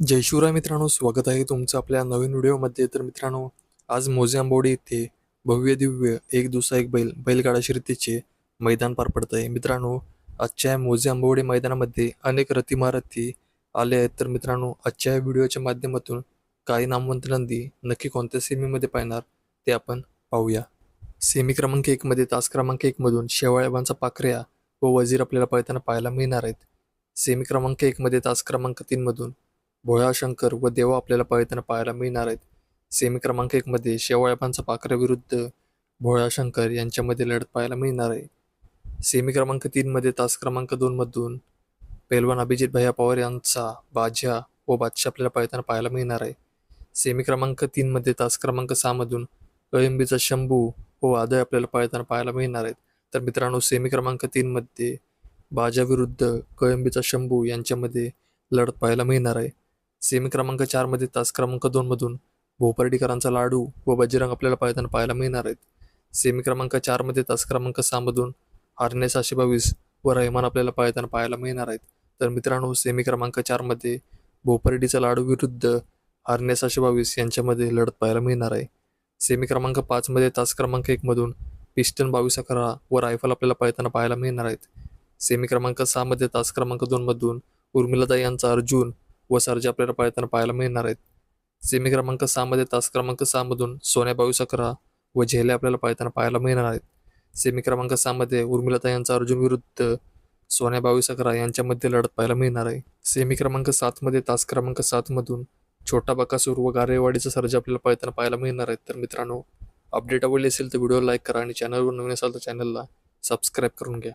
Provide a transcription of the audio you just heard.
जय शिवराय मित्रांनो स्वागत आहे तुमचं आपल्या नवीन व्हिडिओमध्ये. तर मित्रांनो आज मोजे येथे भव्य दिव्य एक दुसरा एक बैल बैलगाडा शर्यतीचे मैदान पार पडत आहे. मित्रांनो आजच्या या मोजे मैदानामध्ये अनेक रथीमारथी आले आहेत. तर मित्रांनो आजच्या या व्हिडिओच्या माध्यमातून काही नामवंत नंदी नक्की कोणत्या सेमीमध्ये पाहणार ते आपण पाहूया. सेमी क्रमांक एकमध्ये तास क्रमांक एकमधून शेवाळ्याबांचा पाखऱ्या व वजीर आपल्याला पळताना पाहायला मिळणार आहेत. सेमी क्रमांक एकमध्ये तास क्रमांक तीनमधून भोळा शंकर व देवा आपल्याला पळताना पाहायला मिळणार आहेत. सेमी क्रमांक एकमध्ये शेवाळ्यापांचा पाखरे विरुद्ध भोळा शंकर यांच्यामध्ये लढत पाहायला मिळणार आहे. सेमी क्रमांक तीनमध्ये तास क्रमांक दोनमधून पैलवान अभिजित भैया पवार यांचा बाज्या व बादशाह आपल्याला पळताना पाहायला मिळणार आहे. सेमी क्रमांक तीनमध्ये तास क्रमांक सहामधून अळंबीचा शंभू व वादळ आपल्याला पळताना पाहायला मिळणार आहेत. तर मित्रांनो सेमी क्रमांक तीनमध्ये बाजाविरुद्ध कळंबीचा शंभू यांच्यामध्ये लढत पाहायला मिळणार आहे. सेमी क्रमांक चारमध्ये तास क्रमांक दोनमधून भोपर्डीकरांचा लाडू व बजरंग आपल्याला पाळताना पाहायला मिळणार आहेत. सेमी क्रमांक चारमध्ये तास क्रमांक सहामधून हारणे सहाशे बावीस व रहमान आपल्याला पाळताना पाहायला मिळणार आहेत. तर मित्रांनो सेमी क्रमांक चारमध्ये भोपर्डीचा लाडू विरुद्ध हारणे सहाशे बावीस यांच्यामध्ये लढत पाहायला मिळणार आहे. सेमी क्रमांक पाचमध्ये तास क्रमांक एकमधून पिस्टन बावीस अकरा व रायफल आपल्याला पाळताना पाहायला मिळणार आहेत. सेमी क्रमांक सहामध्ये तास क्रमांक दोनमधून उर्मिलाताई यांचा अर्जुन व सर्जा आपल्याला पाळताना पाहायला मिळणार आहेत. सेमी क्रमांक सहामध्ये तास क्रमांक सहामधून सोन्या बावीस अकरा व झेले आपल्याला पाळताना पाहायला मिळणार आहेत. सेमी क्रमांक सहामध्ये उर्मिलता यांचा अर्जुन विरुद्ध सोन्या बावीस अकरा यांच्यामध्ये लढत पाहायला मिळणार आहे. सेमी क्रमांक सातमध्ये तास क्रमांक सातमधून छोटा बकासूर व गारेवाडीचा सर्ज आपल्याला पाळताना पाहायला मिळणार आहेत. तर मित्रांनो अपडेट आवडली असेल तर व्हिडिओ लाईक करा आणि चॅनलवर नवीन असाल तर चॅनलला सबस्क्राईब करून घ्या.